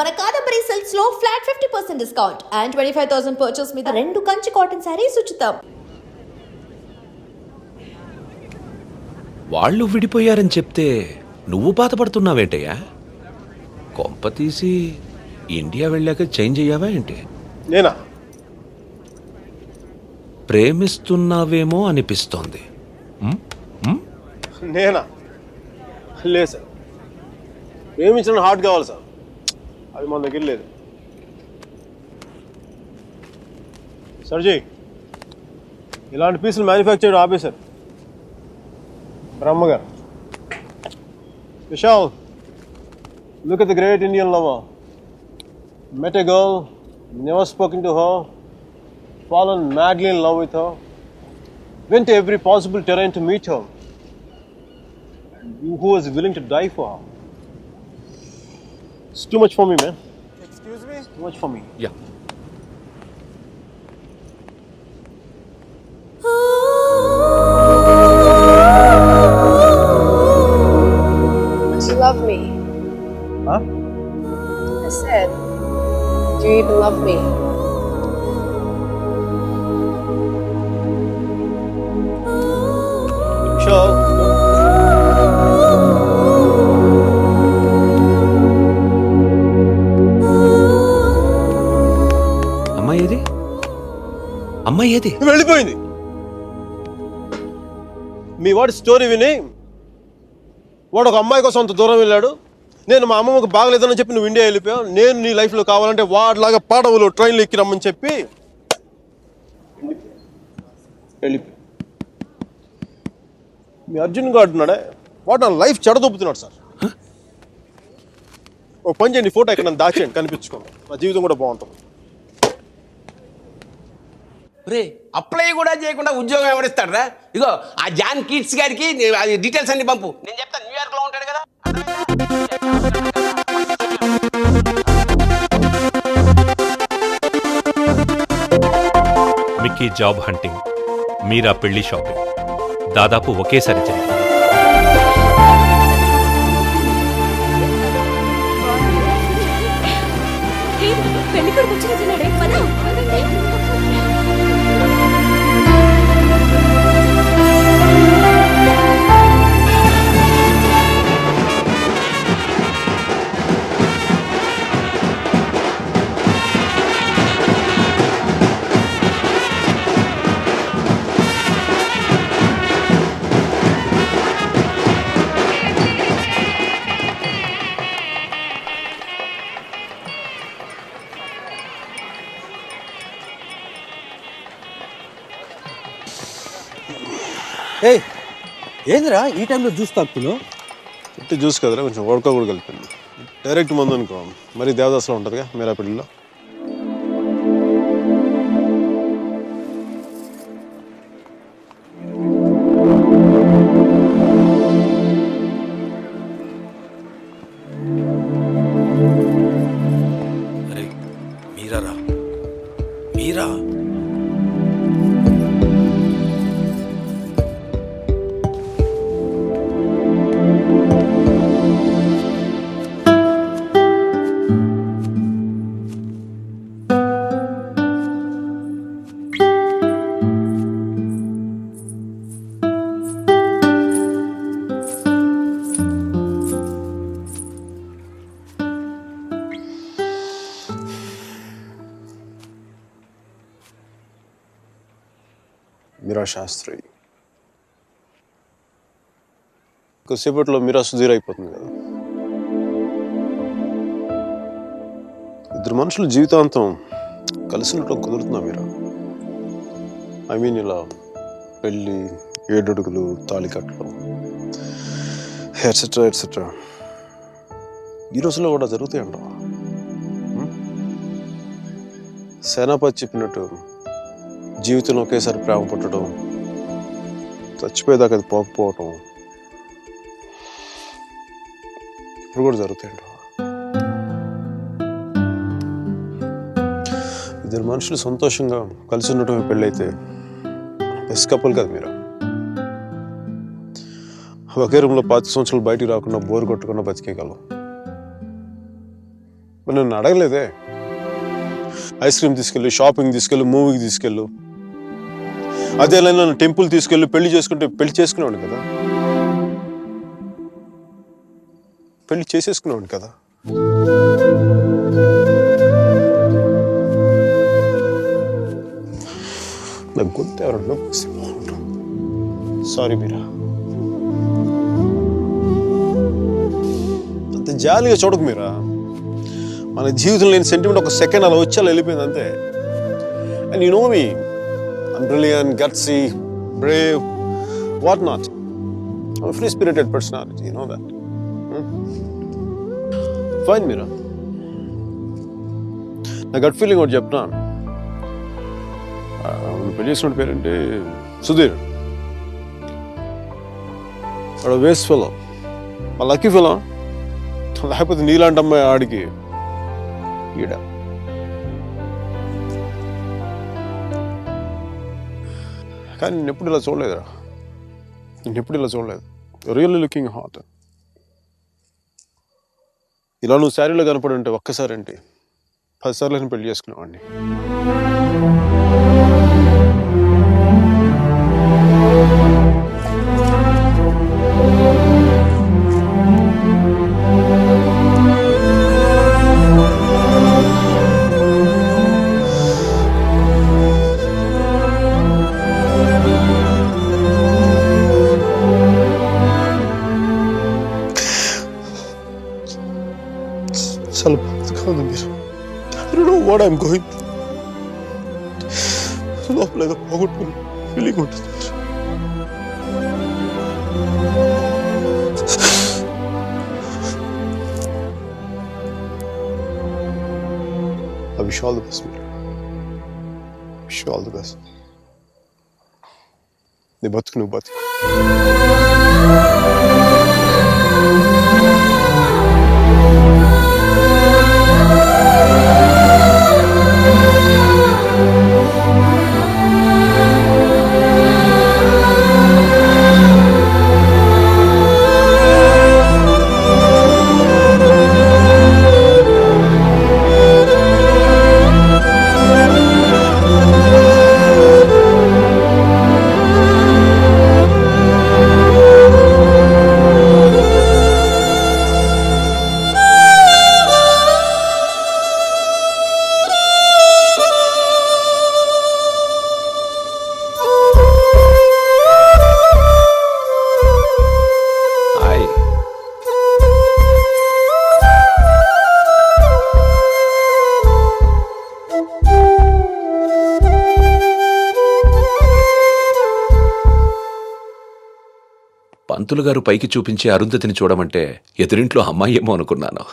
మన Kadambari సిల్క్స్లో flat fifty percent discount and twenty five thousand purchase మీద రెండు కంచి కాటన్ శారీస్ ఉచితం. వాళ్ళు విడిపోయారని చెప్తే నువ్వు బాధపడుతున్నావేంటయ్యా? కొంప తీసి ఇండియా వెళ్ళాక చేంజ్ అయ్యావా ఏంటి? నేనా? ప్రేమిస్తున్నావేమో అనిపిస్తోంది. ఉమ్? ఉమ్? నేనా? లేదు సార్. ప్రేమించిన హార్ట్ కావాలి సార్. అది మన దగ్గర లేదు సర్జీ ఇలాంటి పీసులు మ్యానుఫ్యాక్చర్ ఆపేశారు బ్రహ్మగారు Vishal look at the great Indian lover met a girl, never spoken to her, fallen madly in love with her, went to every possible terrain to meet her, and you who was willing to die for her. It's too much for me, man. Excuse me? Too much for me. యా అమ్మాయి ఏది అమ్మాయి ఏది వెళ్ళిపోయింది. మీ వాడి story విని వాడు ఒక అమ్మాయి కోసం అంత దూరం వెళ్ళాడు. నేను మా అమ్మమ్మకు బాగలేదని చెప్పి నువ్వు ఇండియా వెళ్ళిపోయావు. నేను నీ లైఫ్లో కావాలంటే వాడిలాగా పాడవులు ట్రైన్లో ఎక్కి రమ్మని చెప్పి వెళ్ళిపోయి. మీ అర్జున్ గారు ఉన్నాడే వాడు నా లైఫ్ చెడదొబ్బుతున్నాడు సార్. ఓ పని చేయండి ఫోటో ఎక్కడ దాచేయండి కనిపించుకోండి. నా జీవితం కూడా బాగుంటుంది. రే అప్లై కూడా చేయకుండా ఉద్యోగం ఎవరిస్తాడరా? ఇగో ఆ జాన్ కిడ్స్ గారికి అది డీటెయిల్స్ అన్ని పంపు. నేను చెప్తాను న్యూయార్క్లో ఉంటాడు కదా. మిక్కీ జాబ్ హంటింగ్ మీరా పెళ్ళి షాపింగ్. దాదాపు ఒకేసారి జరిగింది. పెళ్ళి కొడుకు ఏయ్ ఏందిరా ఈ టైంలో జ్యూస్ తాగుతున్నావు? ఉట్టి జ్యూస్ కదరా కొంచెం వడక కూడా కలిపింది. డైరెక్ట్ మందు అనుకో మరి దేవదాసులో ఉంటుందిగా మీరా పెళ్ళిలో మీరా శాస్త్రి. కొద్దిసేపట్లో మీరా సుధీర్ అయిపోతుంది కదా. ఇద్దరు మనుషులు జీవితాంతం కలిసి ఉండటం కుదురుతుందా మీరా? ఐ మీన్ ఇలా పెళ్ళి ఏడడుగులు తాళికట్లు ఎట్సెట్రా ఎట్సెట్రా ఈ రోజుల్లో కూడా జరుగుతాయంట సేనాపతి చెప్పినట్టు జీవితంలో ఒకేసారి ప్రేమ పుట్టడం చచ్చిపోయేదాకా అది పోకపోవటం ఇప్పుడు కూడా జరుగుతాయండి ఇద్దరు మనుషులు సంతోషంగా కలిసి ఉండటం పెళ్ళైతే బెస్ట్ కపుల్ కదా మీరు. ఒకే రూమ్లో పాతి సంవత్సరాలు బయటికి రాకుండా బోర్ కొట్టకుండా బతికేయగలం. నన్ను అడగలేదే. ఐస్ క్రీమ్ తీసుకెళ్ళు షాపింగ్ తీసుకెళ్ళు మూవీకి తీసుకెళ్ళు. అదే అలా నన్ను టెంపుల్ తీసుకెళ్ళి పెళ్ళి చేసుకుంటే పెళ్ళి చేసుకునేవాడు కదా? పెళ్ళి చేసేసుకునేవాడు కదా? నాకు గొంతు ఎవరన్నా సారీ మీరా. అంత జాలిగా చూడకు మీరా. మన జీవితం లేని సెంటిమెంట్ ఒక సెకండ్ అలా వచ్చి అలా వెళ్ళిపోయింది అంతే. And you know me I'm brilliant, gutsy, brave, whatnot. I'm a free spirited personality, you know that. Hmm? Fine, Mira. నా గట్ ఫీలింగ్ ఒకటి చెప్తున్నా నువ్వు పెళ్ళి చేసిన పేరేంటి సుధీర్ వాడు వేస్ట్ ఫెలో మా లక్కీ ఫెలో లేకపోతే నీలాంటి అమ్మాయి ఆడికి ఈడ కానీ నేను ఎప్పుడు ఇలా చూడలేదురా. నేను ఎప్పుడు ఇలా చూడలేదు. రియల్లీ లుకింగ్ హాట్ ఇలా నువ్వు శారీలో కనపడి ఉంటే ఒక్కసారి పది పదిసార్లు నేను పెళ్ళి చేసుకునేవాడిని. చాలా బాధగా ఉంది మీరు I don't know what I'm going లోపల ఏదో పోగొట్టుకుని ఫీలింగ్ ఉంటుంది I wish you all the best, Mira. Wish you all the best. నీ బతుకు నువ్వు పంతులుగారు పైకి చూపించే అరుంధతిని చూడమంటే ఎదురింట్లో అమ్మాయి ఏమో అనుకున్నాను.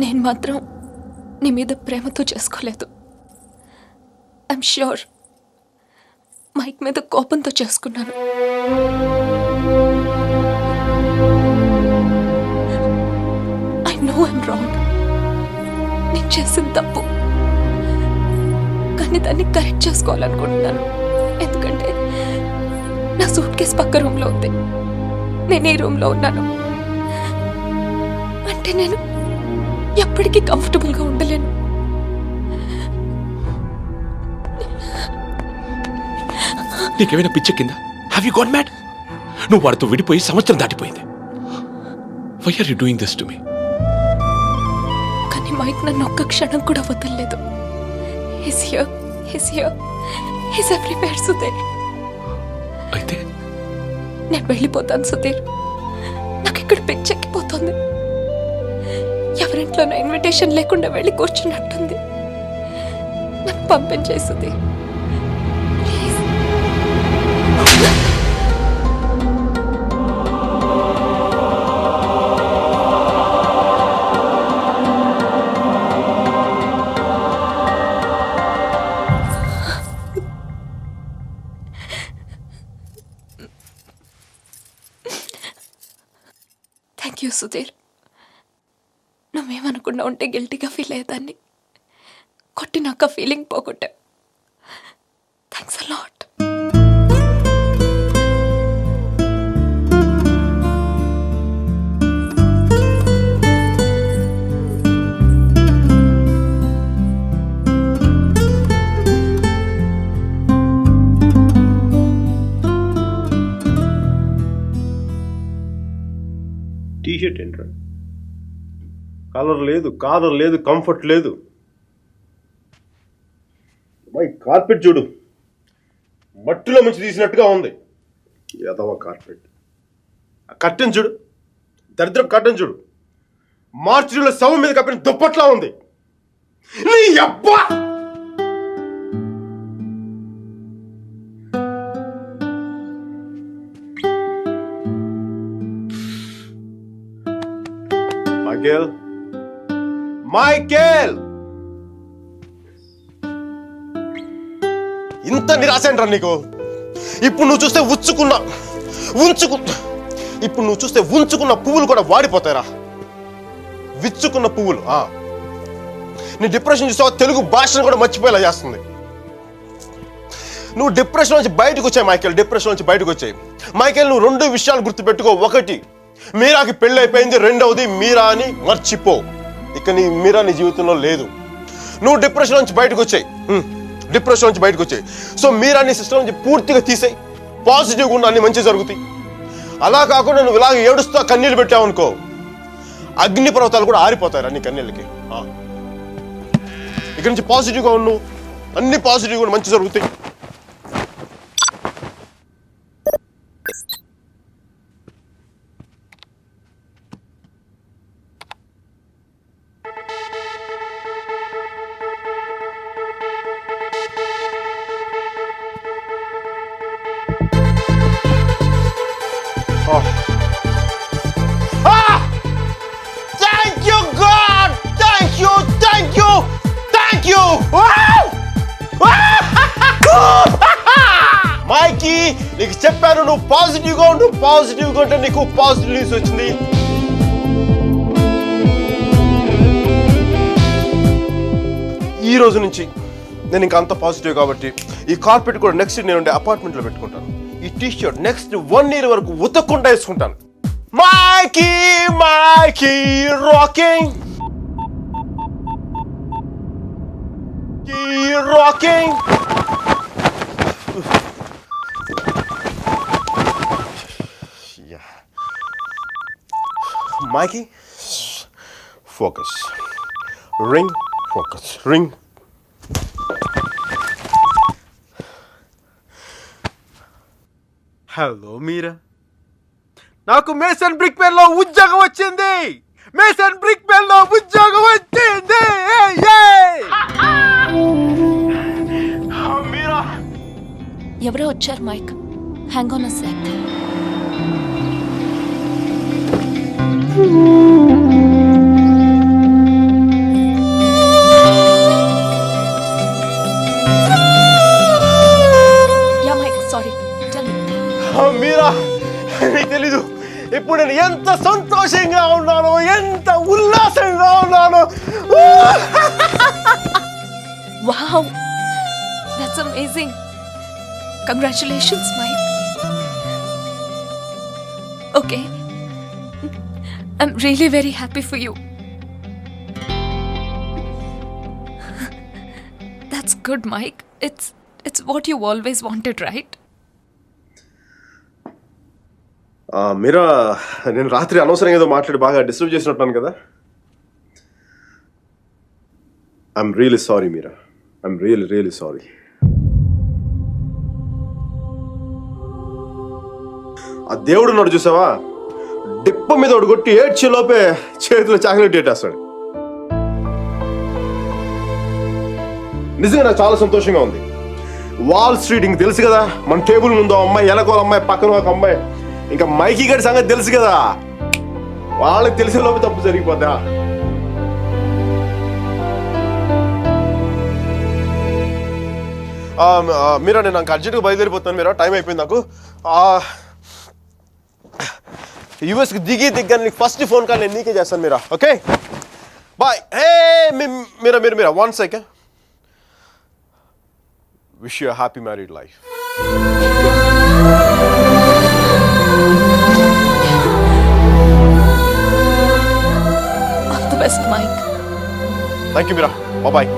నేను మాత్రం నీ మీద ప్రేమతో చేసుకోలేదు. ఐమ్ ష్యూర్ మైక్ మీద కోపంతో చేసుకున్నాను. ఐ నో ఐమ్ రాంగ్ నేను చేసిన తప్పు. కానీ దాన్ని కరెక్ట్ చేసుకోవాలనుకుంటున్నాను. ఎందుకంటే నా సూట్ కేసు పక్క రూమ్లో ఉంది. నేను ఈ రూమ్లో ఉన్నాను. అంటే నేను ఎప్పటికీ కంఫర్టబుల్గా ఉండలేను. నీకేమైనా పిచ్చెక్కిందా? హ్యావ్ యూ గాట్ మ్యాడ్ నువ్వు వాడితో విడిపోయి సంవత్సరం దాటిపోయింది. Why are you doing this to me కానీ మైక్ నన్ను ఒక్క క్షణం కూడా వదలలేదు. He's here he's here he's everywhere Sudhir. అయితే? నేను వెళ్ళిపోతాను సుధీర్. నాకు ఇక్కడ పిచ్చెక్కిపోతుంది. ఎవరింట్లోనో ఇన్విటేషన్ లేకుండా వెళ్ళి కూర్చున్నట్టుంది. నన్ను పంపించేసింది. థ్యాంక్ యూ సుధీర్ నువ్వేమనుకున్నా ఉంటే గిల్టీగా ఫీల్ అయ్యేదాన్ని. కొట్టినాక feeling పోగొట్టా. Thanks a lot T shirt ఏంట్రా కలర్ లేదు కాలర్ లేదు కంఫర్ట్ లేదు. మై కార్పెట్ చూడు. మట్టిలో మంచి తీసినట్టుగా ఉంది. ఏదవ కార్పెట్. ఆ కట్టెన్ చూడు. దరిద్రం కట్టెన్ చూడు. మార్చిలో శవం మీద కప్పిన దుప్పట్లా ఉంది. నీ అబ్బా! Michael Michael! ఇంత నిరాశంట్రా నీకు? ఇప్పుడు నువ్వు చూస్తే ఉచ్చుకున్న ఉంచుకు ఇప్పుడు నువ్వు చూస్తే ఉంచుకున్న పువ్వులు కూడా వాడిపోతాయిరా. విచ్చుకున్న పువ్వులు ఆ. నీ డిప్రెషన్ చూసావు? తెలుగు భాషను కూడా మర్చిపోయేలా చేస్తుంది. నువ్వు డిప్రెషన్ నుంచి బయటకు వచ్చాయి మైకేల్ డిప్రెషన్ నుంచి బయటకు వచ్చాయి. మైకేల్ నువ్వు రెండు విషయాలు గుర్తుపెట్టుకో. ఒకటి మీరాకి పెళ్ళి అయిపోయింది రెండవది మీరా అని మర్చిపో. ఇక నీ మీరా నీ జీవితంలో లేదు. నువ్వు డిప్రెషన్ నుంచి బయటకు వచ్చాయి. డిప్రెషన్ నుంచి బయటకు వచ్చాయి. సో మీరా నీ సిస్టమ్ నుంచి పూర్తిగా తీసేయి. పాజిటివ్గా ఉన్న అన్ని మంచి జరుగుతాయి. అలా కాకుండా నువ్వు ఇలాగ ఏడుస్తా కన్నీళ్ళు పెట్టావు అనుకో అగ్ని పర్వతాలు కూడా ఆరిపోతాయి అన్ని కన్నీళ్ళకి. ఇక్కడి నుంచి పాజిటివ్గా ఉన్నావు అన్ని పాజిటివ్గా మంచి జరుగుతాయి. నువ్వు పాజిటివ్గా ఉండు పాజిటివ్గా ఉంటే నీకు పాజిటివ్ న్యూస్ వచ్చింది. ఈ రోజు నుంచి నేను ఇంకా అంత పాజిటివ్ కాబట్టి ఈ కార్పెట్ కూడా నెక్స్ట్ నేను ఉండే అపార్ట్మెంట్లో పెట్టుకుంటాను. ఈ T shirt next one year వరకు ఉతక్కుండా వేసుకుంటాను. Mikey Mikey rocking rocking Mikey focus ring focus ring hello Mira నాకు మేసన్ బ్రిక్ పెన్లో ఉద్యోగం వచ్చింది. మేసన్ బ్రిక్ పెన్లో ఉద్యోగం వచ్చింది ఎవరో వచ్చారు Mike hang on a Mike మీ మీరా? నీకు తెలీదు. ఇప్పుడు నేను ఎంత సంతోషంగా ఉన్నానో ఎంత ఉల్లాసంగా ఉన్నానో. Wow that's amazing congratulations Mike okay I'm really very happy for you that's good Mike it's it's what you always wanted right Mira నేను రాత్రి అనవసరంగా ఏదో మాట్లాడి బాగా డిస్టర్బ్ చేసినట్టున్నాను కదా. I'm really sorry Mira. I'm really really sorry ఆ దేవుడు ఉన్నాడు చూసావా? డిప్ప మీద ఒకటి కొట్టి ఏడ్చే లోపే చేతిలో చాక్లెట్ ఏటేస్తాడు. నిజంగా నాకు చాలా సంతోషంగా ఉంది. వాల్ స్ట్రీట్ ఇంక తెలుసు కదా మన టేబుల్ ముందు అమ్మాయి ఎలకోల అమ్మాయి పక్కన ఒక అమ్మాయి ఇంకా మైకీ గడి సంగతి తెలుసు కదా. వాళ్ళకి తెలిసే లోపు తప్పు జరిగిపోద్దా? మీరా నేను నాకు అర్జెంట్గా బయలుదేరిపోతున్నాను మీరా టైం అయిపోయింది నాకు. ఆ, యూఎస్కి దిగి దిగ్గా నీకు ఫస్ట్ ఫోన్ కాల్ నేను నీకే చేస్తాను మీరా ఓకే బాయ్ హే మీరా మీరు Mira one second wish you happy married life all the best Mike thank you Mira bye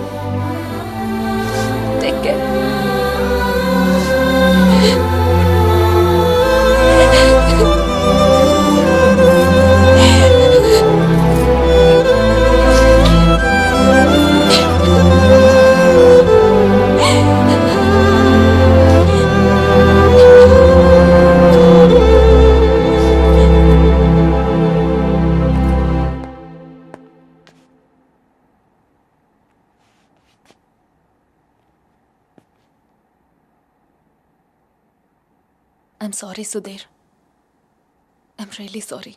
sorry, Sudhir. I'm really sorry.